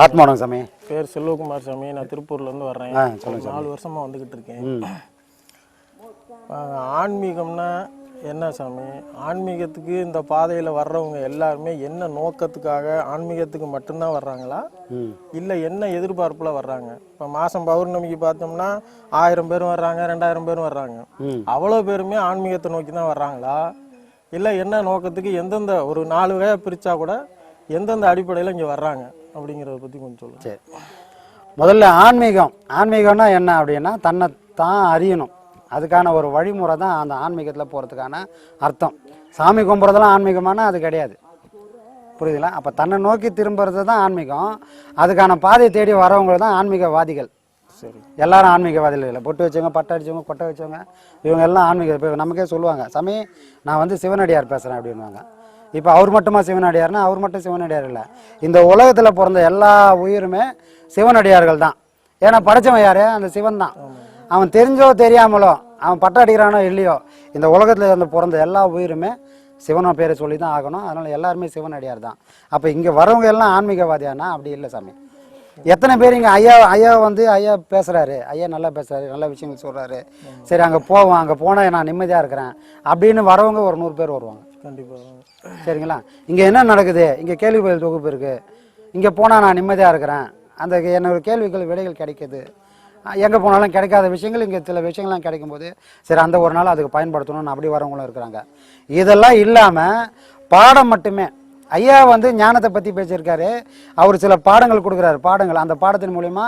ஆத்மானம் சாமி. பேர் செல்வகுமார் சாமி. நான் திருப்பூர்லேருந்து வர்றேன். நாலு வருஷமாக வந்துக்கிட்டு இருக்கேன். ஆன்மீகம்னா என்ன சாமி? ஆன்மீகத்துக்கு இந்த பாதையில் வர்றவங்க எல்லாருமே என்ன நோக்கத்துக்காக ஆன்மீகத்துக்கு மட்டும்தான் வர்றாங்களா? இல்லை என்ன எதிர்பார்ப்பில் வர்றாங்க? இப்போ மாதம் பௌர்ணமிக்கு பார்த்தோம்னா ஆயிரம் பேரும் வர்றாங்க ரெண்டாயிரம் பேரும் வர்றாங்க. அவ்வளோ பேருமே ஆன்மீகத்தை நோக்கி தான் வர்றாங்களா? இல்லை என்ன நோக்கத்துக்கு எந்தெந்த ஒரு நாலு வகையாக பிரித்தா கூட எந்தெந்த அடிப்படையில் இங்கே வர்றாங்க? அப்படிங்கிறத பற்றி கொஞ்சம் சொல்லுங்கள் சரி. முதல்ல ஆன்மீகம். ஆன்மீகம்னா என்ன அப்படின்னா தன்னை தான் அறியணும். அதுக்கான ஒரு வழிமுறை தான் அந்த ஆன்மீகத்தில் போகிறதுக்கான அர்த்தம். சாமி கும்பிட்றதெல்லாம் ஆன்மீகமானா அது கிடையாது. புரியுதுங்களா? அப்போ தன்னை நோக்கி திரும்புறது தான் ஆன்மீகம். அதுக்கான பாதையை தேடி வரவங்க தான் ஆன்மீகவாதிகள். சரி. எல்லாரும் ஆன்மீகவாதிகள் இல்லை. பொட்டு வச்சவங்க பட்டை அடிச்சவங்க கொட்டை வச்சவங்க இவங்க எல்லாம் ஆன்மீக இப்போ நமக்கே சொல்லுவாங்க சாமி நான் வந்து சிவனடியார் பேசுகிறேன் அப்படின்வாங்க இப்போ அவர் மட்டுமா சிவனடியார்னா அவர் மட்டும் சிவனடியார் இல்லை. இந்த உலகத்தில் பிறந்த எல்லா உயிருமே சிவனடியார்கள் தான். ஏன்னா படைச்சவன் யாரு? அந்த சிவன் தான். அவன் தெரிஞ்சோ தெரியாமலோ அவன் பட்டை அடிக்கிறானோ இல்லையோ இந்த உலகத்தில் இருந்து பிறந்த எல்லா உயிருமே சிவனை பேரை சொல்லி தான் ஆகணும். அதனால் எல்லாருமே சிவனடியார் தான். அப்போ இங்கே வரவங்க எல்லாம் ஆன்மீகவாதியானா? அப்படி இல்லை சாமி. எத்தனை பேர் இங்கே ஐயா ஐயா வந்து ஐயா பேசுகிறாரு ஐயா நல்லா பேசுகிறாரு நல்ல விஷயங்கள் சொல்கிறாரு சரி அங்கே போவோம். அங்கே போனால் நான் நிம்மதியாக இருக்கிறேன். அப்படின்னு வரவங்க ஒரு நூறு பேர் வருவாங்க. கண்டிப்பாக சரிங்களா? இங்கே என்ன நடக்குது? இங்கே கேள்வி பதில் தொகுப்பு இருக்குது இங்கே போனால் நான் நிம்மதியாக இருக்கிறேன். அந்த என்னோட கேள்விகள் விடைகள் கிடைக்குது. எங்கே போனாலும் கிடைக்காத விஷயங்கள் இங்கே சில விஷயங்கள்லாம் கிடைக்கும்போது சரி அந்த ஒரு நாள் அதுக்கு பயன்படுத்தணும்னு அப்படி வரவங்களும் இருக்கிறாங்க. இதெல்லாம் இல்லாமல் பாடம் மட்டுமே. ஐயா வந்து ஞானத்தை பற்றி பேசியிருக்காரு. அவர் சில பாடங்கள் கொடுக்குறாரு பாடங்கள். அந்த பாடத்தின் மூலிமா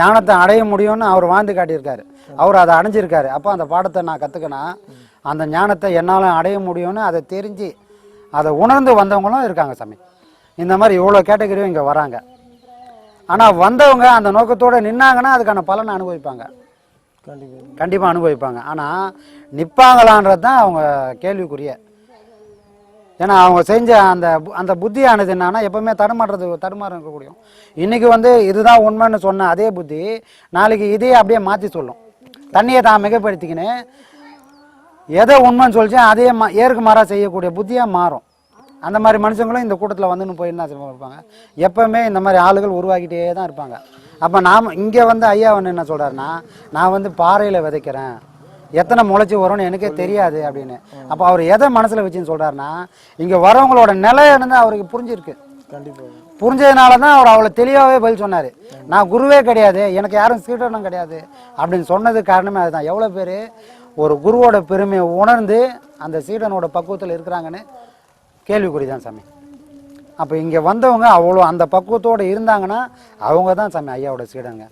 ஞானத்தை அடைய முடியும்னு அவர் வாழ்ந்து காட்டியிருக்காரு. அவர் அதை அடைஞ்சிருக்காரு. அப்போ அந்த பாடத்தை நான் கற்றுக்கினா அந்த ஞானத்தை என்னால் அடைய முடியும்னு அதை தெரிஞ்சு அதை உணர்ந்து வந்தவங்களும் இருக்காங்க சாமி. இந்த மாதிரி இவ்வளோ கேட்டகரியும் இங்கே வராங்க. ஆனால் வந்தவங்க அந்த நோக்கத்தோடு நின்னாங்கன்னா அதுக்கான பலனை அனுபவிப்பாங்க. கண்டிப்பாக கண்டிப்பாக அனுபவிப்பாங்க. ஆனால் நிற்பாங்களான்றது தான் அவங்க கேள்விக்குரிய. ஏன்னா அவங்க செஞ்ச அந்த பு- அந்த புத்தியானது என்னன்னா எப்பவுமே தடுமாறுறது தடுமாற இருக்கக்கூடிய இன்னைக்கு வந்து இதுதான் உண்மைன்னு சொன்ன அதே புத்தி நாளைக்கு இதையே அப்படியே மாற்றி சொல்லும். தண்ணியை தான் மிகப்படுத்திக்கின்னு. எதை உண்மைன்னு சொல்லிச்சு அதே மா ஏற்கு மாறா செய்யக்கூடிய புத்தியாக மாறும். அந்த மாதிரி மனுஷங்களும் இந்த கூட்டத்தில் வந்துன்னு தான் திரும்ப இருப்பாங்க? எப்பவுமே இந்த மாதிரி ஆளுகள் உருவாக்கிட்டே தான் இருப்பாங்க. அப்போ நாம் இங்கே வந்து ஐயா வந்து என்ன சொல்கிறாருன்னா நான் வந்து பாறையில் விதைக்கிறேன். எத்தனை முளைச்சி வரும்னு எனக்கே தெரியாது அப்படின்னு. அப்போ அவர் எதை மனசில் வச்சுன்னு சொல்கிறாருன்னா இங்கே வரவங்களோட நிலை வந்து அவருக்கு புரிஞ்சிருக்கு. கண்டிப்பாக புரிஞ்சதுனால தான் அவர் அவ்வளோ தெளிவாகவே பதில் சொன்னார். நான் குருவே கிடையாது எனக்கு யாரும் சீடனும் கிடையாது அப்படின்னு சொன்னது காரணமே அதுதான். எவ்வளோ பேர் ஒரு குருவோட பெருமையை உணர்ந்து அந்த சீடனோட பக்குவத்தில் இருக்கிறாங்கன்னு கேள்விக்குறி தான் சாமி. அப்போ இங்கே வந்தவங்க அவ்வளோ அந்த பக்குவத்தோடு இருந்தாங்கன்னா அவங்க தான் சாமி ஐயாவோட சீடனுங்க.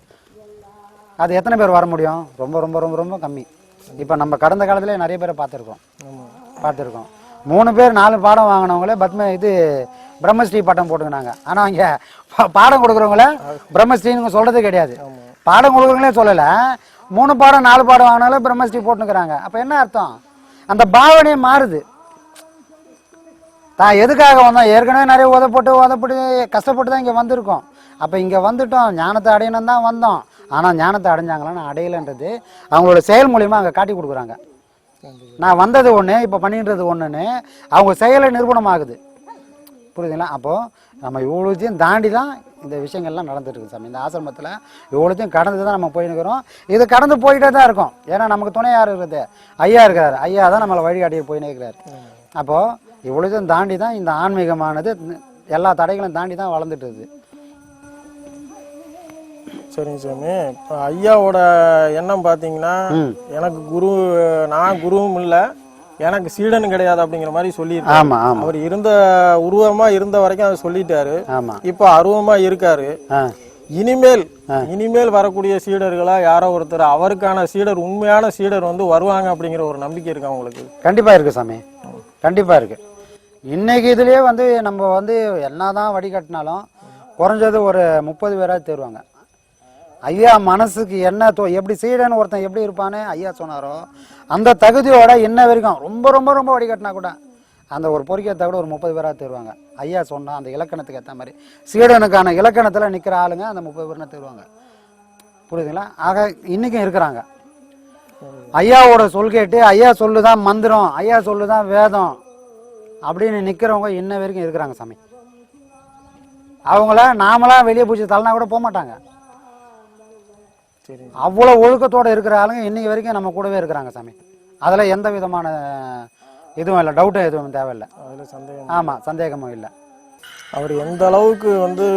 அது எத்தனை பேர் வர முடியும்? ரொம்ப ரொம்ப ரொம்ப ரொம்ப கம்மி. இப்போ நம்ம கடந்த காலத்திலே நிறைய பேரை பார்த்துருக்கோம் பார்த்துருக்கோம் மூணு பேர் நாலு பாடம் வாங்கினவங்களே பத்ம இது பிரம்மஸ்ரீ பட்டம் போட்டுக்கினாங்க. ஆனால் இங்கே பாடம் கொடுக்குறவங்கள பிரம்மஸ்ரீன்னு சொல்கிறது கிடையாது. பாடம் கொடுக்குறவங்களே சொல்லலை. மூணு பாடம் நாலு பாடம் வாங்கினாலே பிரம்மஸ்ரீ போட்டுக்கிறாங்க அப்போ என்ன அர்த்தம்? அந்த பாவனையே மாறுது. தான் எதுக்காக வந்தோம்? ஏற்கனவே நிறைய உதப்பட்டு உதப்பட்டு கஷ்டப்பட்டு தான் இங்கே வந்திருக்கோம். அப்போ இங்கே வந்துட்டோம். ஞானத்தை அடையணும் தான் வந்தோம். ஆனால் ஞானத்தை அடைஞ்சாங்களான்னு அடையலைன்றது அவங்களோட செயல் மூலியமாக அங்கே காட்டி கொடுக்குறாங்க. நான் வந்தது ஒன்று இப்போ பண்ணின்றது ஒன்றுன்னு அவங்க செயலை நிரூபணமாகுது புரியுதுங்களா? அப்போது நம்ம இவ்வளோத்தையும் தாண்டி தான் இந்த விஷயங்கள்லாம் நடந்துட்டு இருக்கு சாமி. இந்த ஆசிரமத்தில் இவ்வளோத்தையும் கடந்து தான் நம்ம போயின்னுக்கிறோம் இது கடந்து போயிட்டே தான் இருக்கோம். ஏன்னா நமக்கு துணை யார் இருக்குது? ஐயா இருக்கிறார். ஐயா தான் நம்மளை வழிகாட்டிட்டு போயினே இருக்கிறார். அப்போது இவ்வளோத்தையும் தாண்டி தான் இந்த ஆன்மீகமானது எல்லா தடைகளும் தாண்டி தான் வளர்ந்துட்டு இருக்குது சரிங்க சாமி. இப்போ ஐயாவோட எண்ணம் பார்த்தீங்கன்னா. எனக்கு குரு நான் குருவும் இல்லை. எனக்கு சீடன் கிடையாது அப்படிங்கிற மாதிரி சொல்லியிருக்காரு. ஆமாம் அவர் இருந்த உருவமா இருந்த வரைக்கும் அதை சொல்லிட்டாரு. ஆமாம் இப்போ அருவமா இருக்காரு. இனிமேல் இனிமேல் வரக்கூடிய சீடர்களா யாரோ ஒருத்தர் அவருக்கான சீடர் உண்மையான சீடர் வந்து வருவாங்க அப்படிங்கிற ஒரு நம்பிக்கை இருக்கா உங்களுக்கு? கண்டிப்பாக இருக்குது சாமி. கண்டிப்பாக இருக்குது இன்னைக்கு இதுலேயே வந்து நம்ம வந்து என்னதான் வடிகட்டினாலும் குறைஞ்சது ஒரு முப்பது பேராவது தேருவாங்க. ஐயா மனசுக்கு என்ன தோ எப்படி சீடன்னு ஒருத்தன் எப்படி இருப்பான்னு ஐயா சொன்னாரோ அந்த தகுதியோட இன்ன வரைக்கும் ரொம்ப ரொம்ப ரொம்ப வடிகட்டினா கூட அந்த ஒரு பொறிக்கத்தை கூட ஒரு முப்பது பேராக தருவாங்க. ஐயா சொன்னால் அந்த இலக்கணத்துக்கு ஏற்ற மாதிரி. சீடனுக்கான இலக்கணத்தில் நிற்கிற ஆளுங்க அந்த முப்பது பேர்னா தருவாங்க. புரியுதுங்களா? ஆக இன்றைக்கும் இருக்கிறாங்க. ஐயாவோட சொல் கேட்டு ஐயா சொல்லுதான் மந்திரம் ஐயா சொல்லுதான் வேதம் அப்படின்னு நிற்கிறவங்க இன்ன வரைக்கும் இருக்கிறாங்க சாமி. அவங்கள நாமளாம் வெளியே பூச்சி தள்ளனா கூட போக மாட்டாங்க அவ்வளோ ஒழுக்கத்தோடு இருக்கிற ஆளுங்க இன்னைக்கு வரைக்கும் நம்ம கூடவே இருக்கிறாங்க சாமி. அதில் எந்த விதமான இதுவும் இல்லை டவுட்டும் எதுவும் தேவையில்லை. அதில் சந்தேகம் ஆமாம் சந்தேகமும் இல்லை. அவர் எந்த அளவுக்கு வந்து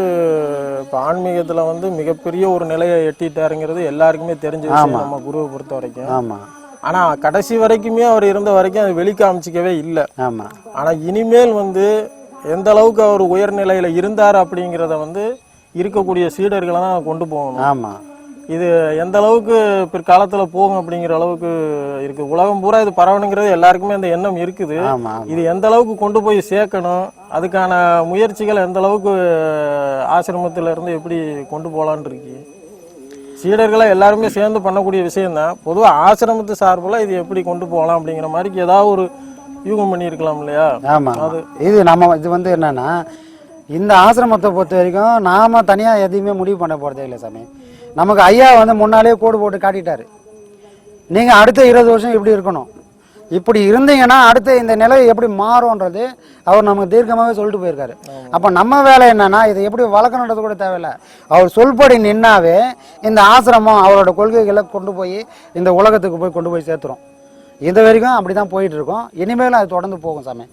இப்போ ஆன்மீகத்தில் வந்து மிகப்பெரிய ஒரு நிலையை எட்டிட்டாருங்கிறது எல்லாருக்குமே தெரிஞ்ச விஷயம் நம்ம குருவை பொறுத்த வரைக்கும். ஆமாம் ஆனால் கடைசி வரைக்குமே அவர் இருந்த வரைக்கும் அது வெளி காமிச்சிக்கவே இல்லை. ஆமாம் ஆனால் இனிமேல் வந்து எந்த அளவுக்கு அவர் உயர்நிலையில் இருந்தார் அப்படிங்கிறத வந்து இருக்கக்கூடிய சீடர்களை தான் கொண்டு போகணும். ஆமாம் இது எந்த அளவுக்கு பிற்காலத்தில் போகும் அப்படிங்கிற அளவுக்கு இருக்கு. உலகம் பூரா இது பரவணுங்கிறது எல்லாருக்குமே அந்த எண்ணம் இருக்குது. இது எந்த அளவுக்கு கொண்டு போய் சேர்க்கணும் அதுக்கான முயற்சிகள் எந்த அளவுக்கு ஆசிரமத்துல இருந்து எப்படி கொண்டு போகலான் இருக்கு. சீடர்களை எல்லாருமே சேர்ந்து பண்ணக்கூடிய விஷயம்தான். பொதுவாக ஆசிரமத்து சார்பில் இது எப்படி கொண்டு போகலாம் அப்படிங்கிற மாதிரி ஏதாவது ஒரு யூகம் பண்ணியிருக்கலாம் இல்லையா? ஆமாம் இது நம்ம இது வந்து என்னன்னா இந்த ஆசிரமத்தை பொறுத்த வரைக்கும் நாம தனியாக எதையுமே முடிவு பண்ண போகிறதே இல்லை சாமி. நமக்கு ஐயா வந்து முன்னாலே கோடு போட்டு காட்டிட்டாரு. நீங்கள் அடுத்த இருபது வருஷம் இப்படி இருக்கணும். இப்படி இருந்தீங்கன்னா அடுத்த இந்த நிலை எப்படி மாறும்ன்றது அவர் நமக்கு தீர்க்கமாகவே சொல்லிட்டு போயிருக்காரு. அப்போ நம்ம வேலை என்னன்னா இதை எப்படி வளர்க்கணுன்றது கூட தேவையில்ல. அவர் சொல்படி நின்னாவே இந்த ஆசிரமம் அவரோட கொள்கைகளை கொண்டு போய் இந்த உலகத்துக்கு போய் கொண்டு போய் சேர்த்துரும். இது வரைக்கும் அப்படி தான் போயிட்டு இருக்கோம். இனிமேலும் அது தொடர்ந்து போகும் சாமி.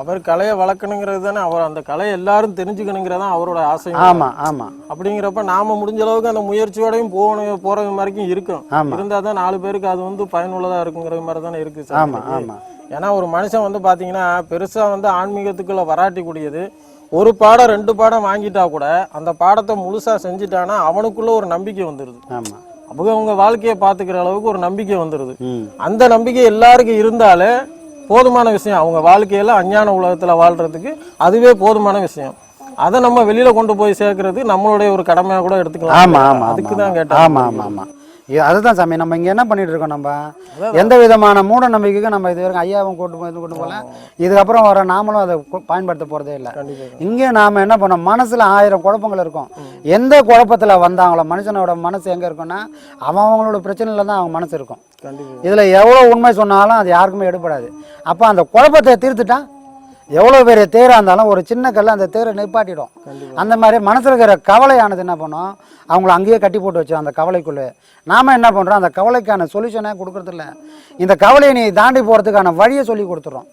அவர் கலையை வளர்க்கணுங்கிறது தானே. அவர் அந்த கலையை எல்லாரும் தெரிஞ்சுக்கணுங்கிறதான் அவரோட ஆசை ஆமாம் ஆமாம் அப்படிங்கிறப்ப நாம முடிஞ்ச அளவுக்கு அந்த முயற்சியோடையும் போகணும் போறது வரைக்கும் இருக்கும். ஆமா. இருந்தா தான் நாலு பேருக்கு அது வந்து பயனுள்ளதா இருக்குங்கிற மாதிரி தானே இருக்கு சார். ஆமாம் ஆமாம் ஏன்னா ஒரு மனுஷன் வந்து பாத்தீங்கன்னா பெருசா வந்து ஆன்மீகத்துக்குள்ள வராட்டி கூடியது ஒரு பாடம் ரெண்டு பாடம் வாங்கிட்டா கூட அந்த பாடத்தை முழுசா செஞ்சுட்டானா அவனுக்குள்ள ஒரு நம்பிக்கை வந்துருது. ஆமாம் அவங்க அவங்க வாழ்க்கையை பாத்துக்கிற அளவுக்கு ஒரு நம்பிக்கை வந்துருது. அந்த நம்பிக்கை எல்லாருக்கும் இருந்தாலே போதுமான விஷயம். அவங்க வாழ்க்கையில அஞ்ஞான உலகத்துல வாழ்றதுக்கு அதுவே போதுமான விஷயம். அதை நம்ம வெளியில கொண்டு போய் சேர்க்கறது நம்மளுடைய ஒரு கடமையா கூட எடுத்துக்கலாம். ஆமா ஆமா அதுக்கு தான் கேட்டேன். ஆமா ஆமா ஆமா. இது அதுதான் சாமி நம்ம இங்க என்ன பண்ணிட்டு இருக்கோம் நம்ம? எந்த விதமான மூட நம்பிக்கைக்கும் நம்ம இது வரைக்கும் ஐயாவும் கூட்டு போய் இது கொண்டு போகல. இதுக்கப்புறம் வர நாமளும் அதை பயன்படுத்த போறதே இல்லை. இங்கே நாம என்ன பண்ணோம்? மனசுல ஆயிரம் குழப்பங்கள் இருக்கும். எந்த குழப்பத்துல வந்தாங்களோ மனுஷனோட மனசு எங்க இருக்கும்னா அவன் அவங்களோட பிரச்சனையில தான் அவங்க மனசு இருக்கும். இதுல எவ்வளவு உண்மை சொன்னாலும் அது யாருக்குமே எடுபடாது. அப்ப அந்த குழப்பத்தை தீர்த்துட்டா எவ்வளவு பெரிய தேரா இருந்தாலும் ஒரு சின்ன கல் அந்த தேரை நிப்பாட்டிடும். அந்த மாதிரி மனசுல இருக்கிற கவலையானது என்ன பண்ணும்? அவங்கள அங்கேயே கட்டி போட்டு வச்சோம் அந்த கவலைக்குள்ளே. நாம என்ன பண்றோம்? அந்த கவலைக்கான சொல்யூஷனே கொடுக்கறதில்ல இந்த கவலையை நீ தாண்டி போறதுக்கான வழியை சொல்லி கொடுத்துறோம்.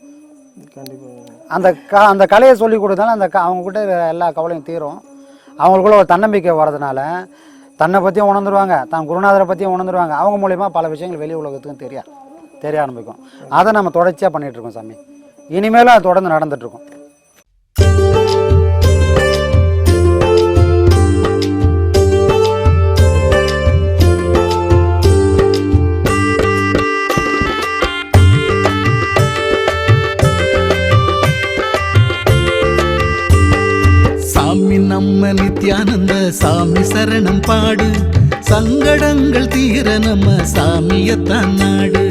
கண்டிப்பா. அந்த க அந்த கலையை சொல்லி கொடுத்தாலும் அந்த க அவங்கக்கிட்ட எல்லா கவலையும் தீரும். அவங்களுக்குள்ள ஒரு தன்னம்பிக்கை வர்றதுனால தன்னை பற்றியும் உணர்ந்துருவாங்க. தன் குருநாதரை பற்றியும் உணர்ந்துருவாங்க. அவங்க மூலியமா பல விஷயங்கள் வெளி உலகத்துக்கும் தெரிய தெரிய ஆரம்பிக்கும். அதை நம்ம தொடர்ச்சியாக பண்ணிட்டு இருக்கோம் சாமி. இனிமேலும் அது தொடர்ந்து நடந்துட்டுருக்கும். சாமி நம்ம நித்யானந்த சாமி சரணம் பாடு. சங்கடங்கள் தீர நம்ம சாமியத்தான் நாடு.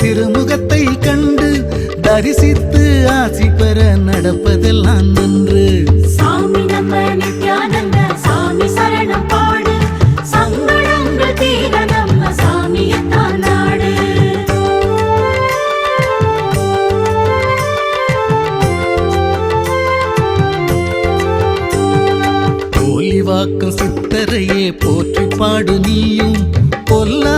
திருமுகத்தை கண்டு தரிசித்து ஆசி பெற நடப்பதெல்லாம் நன்று. சாமி நம்ம நித்யானந்த சாமி சரணம் பாடு. சங்கடங்கள் தீர நம்ம சாமியத்தான் நாடு. போலிவாக்கம் சித்தரையே போற்றி பாடு நீயும். எல்லாம்